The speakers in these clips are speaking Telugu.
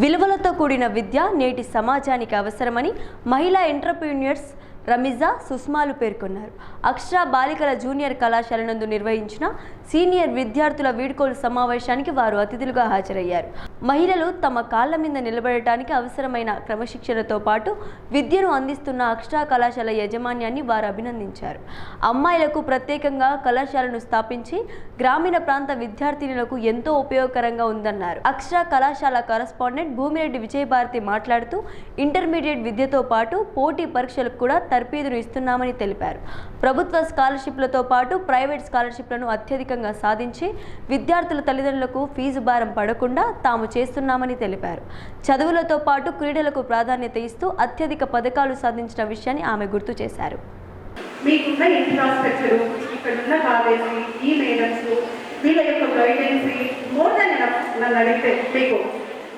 విలువలతో కూడిన విద్య నేటి సమాజానికి అవసరమని మహిళా ఎంటర్ప్రీనియర్స్ రమిజా సుస్మాలు పేర్కొన్నారు. అక్షర బాలికల జూనియర్ కళాశాల నందు నిర్వహించిన సీనియర్ విద్యార్థుల వీడ్కోలు సమావేశానికి వారు అతిథులుగా హాజరయ్యారు. మహిళలు తమ కాళ్ళ మీద నిలబడటానికి అవసరమైన క్రమశిక్షణతో పాటు విద్యను అందిస్తున్న అక్షర కళాశాల యాజమాన్యాన్ని వారు అభినందించారు. అమ్మాయిలకు ప్రత్యేకంగా కళాశాలను స్థాపించి గ్రామీణ ప్రాంత విద్యార్థినులకు ఎంతో ఉపయోగకరంగా ఉందన్నారు. అక్షర కళాశాల కరస్పాండెంట్ భూమిరెడ్డి విజయభారతి మాట్లాడుతూ ఇంటర్మీడియట్ విద్యతో పాటు పోటీ పరీక్షలకు కూడా తర్ఫీదును ఇస్తున్నామని తెలిపారు. ప్రభుత్వ స్కాలర్షిప్లతో పాటు ప్రైవేట్ స్కాలర్షిప్లను అత్యధికంగా సాధించి విద్యార్థుల తల్లిదండ్రులకు ఫీజు భారం పడకుండా తాము చేస్తున్నామని తెలిపారు. చదువులతో పాటు క్రీడలకు ప్రాధాన్యత ఇస్తూ అత్యధిక పథకాలు సాధించిన విషయాన్ని ఆమె గుర్తు చేశారు. మీకున్న ఇన్ఫ్రాస్ట్రక్చరు ఇక్కడ కాలేజీ ఈ మేడమ్స్ వీళ్ళ యొక్క గైడెన్స్ మోర్ దాన్ నన్ను అడిగితే మీకు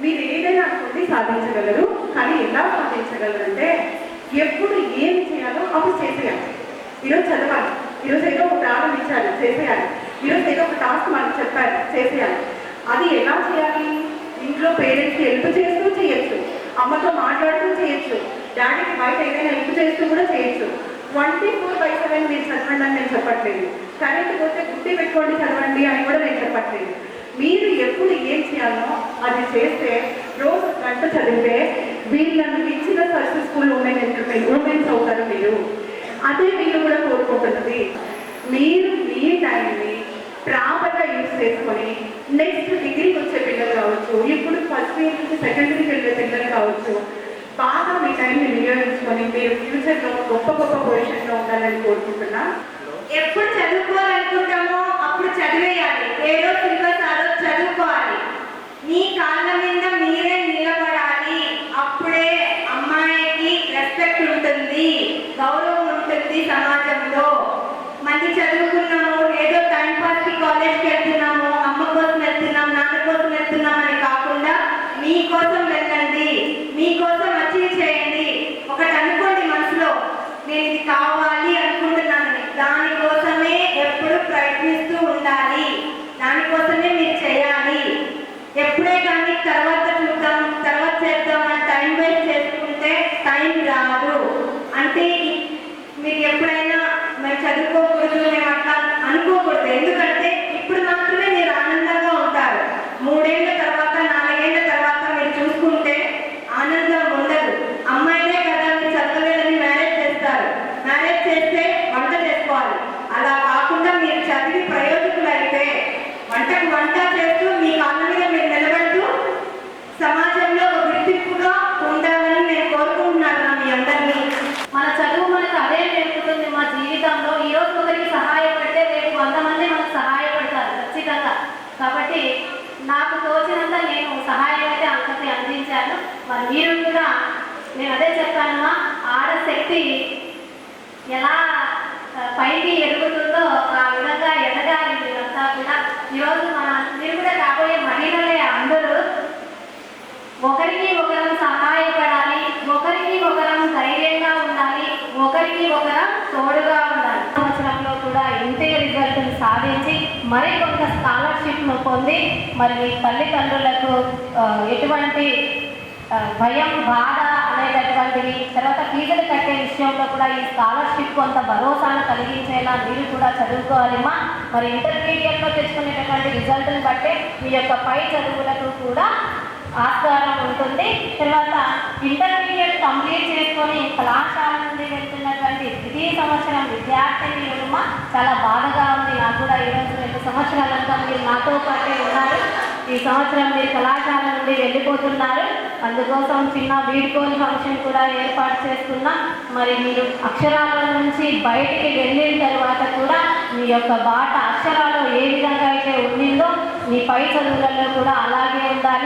మీరు ఏదైనా అనుకుంటే సాధించగలరు కానీ ఎలా సాధించగలరు అంటే ఎప్పుడు ఏం చేయాలో అప్పుడు చేసేయాలి. ఈరోజు చదవాలి ఈరోజు ఏదో ఒక ప్రారంభించాలి చేసేయాలి. ఈరోజు ఏదో ఒక టాస్క్ మనకు చెప్పారు చేసేయాలి. అది ఎలా చేయాలి? ఇంట్లో పేరెంట్స్కి హెల్ప్ చేస్తూ చేయొచ్చు. అమ్మతో మాట్లాడుతూ చేయొచ్చు. డాడీకి బయట ఏదైనా హెల్ప్ చేస్తూ కూడా చేయొచ్చు. ట్వంటీ ఫోర్ బై సెవెన్ మీరు చదవండి అని నేను చెప్పట్లేదు. కరెంట్ పోతే గుడ్డి పెట్టుకోండి చదవండి అని కూడా నేను చెప్పట్లేదు. మీరు ఎప్పుడు ఏం చేయాలో అది చేస్తే రోజు గంట చదివితే వీళ్ళను ఇచ్చిన సక్సెస్ఫుల్ ఉమెన్ ఎంటర్ప్రైన్ ఉమెన్స్ అవుతారు మీరు. అదే మీరు కూడా కోరుకుంటున్నది. మీరు నుంచి సెకండరీకి వెళ్ళే పిల్లలు కావచ్చు. బాగా మీ టైంని వినియోగించుకొని మీరు ఫ్యూచర్లో గొప్ప గొప్ప పొజిషన్లో ఉండాలని కోరుకుంటున్నా. ఎప్పుడు చదువుకోవాలనుకుంటామో అప్పుడు చదివేయాలి. ఏదో సిలబస్ అదో చదువుకోవాలి. మీ కాళ్ళ మీద మీరే నిలబడాలి. అప్పుడే అమ్మాయికి రెస్పెక్ట్ ఉంటుంది గౌరవం ఉంటుంది సమాజంలో. మంచి చదువుకున్నాము మీకోసం వెళ్ళండి. మీకోసం అచీవ్ చేయండి ఒకటి అనుకోండి మనసులో నేను ఇది కావాలి అనుకుంటున్నానని దానికోసమే ఎప్పుడు ప్రయత్నిస్తూ ఉండాలి దానికోసమే మీరు చేయాలి ఎప్పుడే కానీ తర్వాత చూద్దాం తర్వాత చేద్దాం అని టైం వేస్ట్ చేసుకుంటే టైం రాదు అంటే ఈ- మీరు ఎప్పుడైనా మేము చదువుకోకూడదు మేము అట్లా అనుకోకూడదు ఎందుకంటే ఇప్పుడు మాత్రమే మీరు ఆనందంగా ఉంటారు మూడేళ్ళ తర్వాత నాలుగేళ్ళ తర్వాత మీరు చూసుకుంటే ఆనందం ఉండదు అమ్మాయిలే కదా మీరు చదవలేదని మ్యారేజ్ చేస్తారు మ్యారేజ్ చేస్తే వంట చేసుకోవాలి అలా కాకుండా మీరు చదివి ప్రయోజకులు అయితే వంటకు వంట చేస్తూ మీ కాళ్ళ మీద మీరు నిలబడుతూ సమాజంలో ఒక గుర్తింపుగా ఉండాలని నేను కోరుకుంటున్నాను మీ అందరినీ మన చదువు మనకు అదే నేర్పుతుంది మా జీవితంలో ఈ రోజు ఒకరికి సహాయపడితే రేపు వంద మంది మనకు సహాయపడతారు ఖచ్చితంగా కాబట్టి నాకు తోచినంత నేను సహాయం అయితే అంతటి అందించాను కూడా నేను అదే చెప్పానమ్మా ఆడశక్తి ఎలా పైకి ఎదుగుతుందో ఆ విధంగా ఎదగాలి మీరంతా కూడా. ఈరోజు మన మీరు కూడా కాబోయే మహిళలే అందరూ ఒకరికి ఒకరం సహాయపడాలి ఒకరికి ఒకరం ధైర్యంగా ఉండాలి ఒకరికి ఒకరం తోడుగా ఉండాలి. సంవత్సరంలో కూడా ఇంతే రిజల్ట్ని సాధించి మరికొంత స్కాలర్షిప్ను పొంది మరి మీ తల్లిదండ్రులకు ఎటువంటి భయం బాధ అనేటటువంటివి తర్వాత ఫీజులు కట్టే విషయంలో కూడా ఈ స్కాలర్షిప్ కొంత భరోసాను కలిగించేలా మీరు కూడా చదువుకోవాలమ్మా. మరి ఇంటర్మీడియట్లో తెచ్చుకునేటటువంటి రిజల్ట్ని బట్టే మీ యొక్క పై చదువులకు కూడా ఆస్కారం ఉంటుంది. తర్వాత ఇంటర్మీడియట్ కంప్లీట్ చేసుకొని కళాశాల నుండి వెళ్తున్నటువంటి ద్వితీయ సంవత్సరం విద్యార్థిని యువమ చాలా బాధగా ఉంది. నాకు కూడా ఈరోజు రెండు సంవత్సరాలంతా మీరు నాతో పాటే ఉన్నారు. ఈ సంవత్సరం మీరు కళాశాల మంది వెళ్ళిపోతున్నారు. అందుకోసం చిన్న వీడ్కోలు ఫంక్షన్ కూడా ఏర్పాటు చేస్తున్నా. మరి మీరు అక్షరాల నుంచి బయటికి వెళ్ళిన తర్వాత కూడా మీ యొక్క బాట అక్షరాలు ఏ విధంగా అయితే ఉండిందో మీ పై చదువులలో కూడా అలాగే ఉండాలి.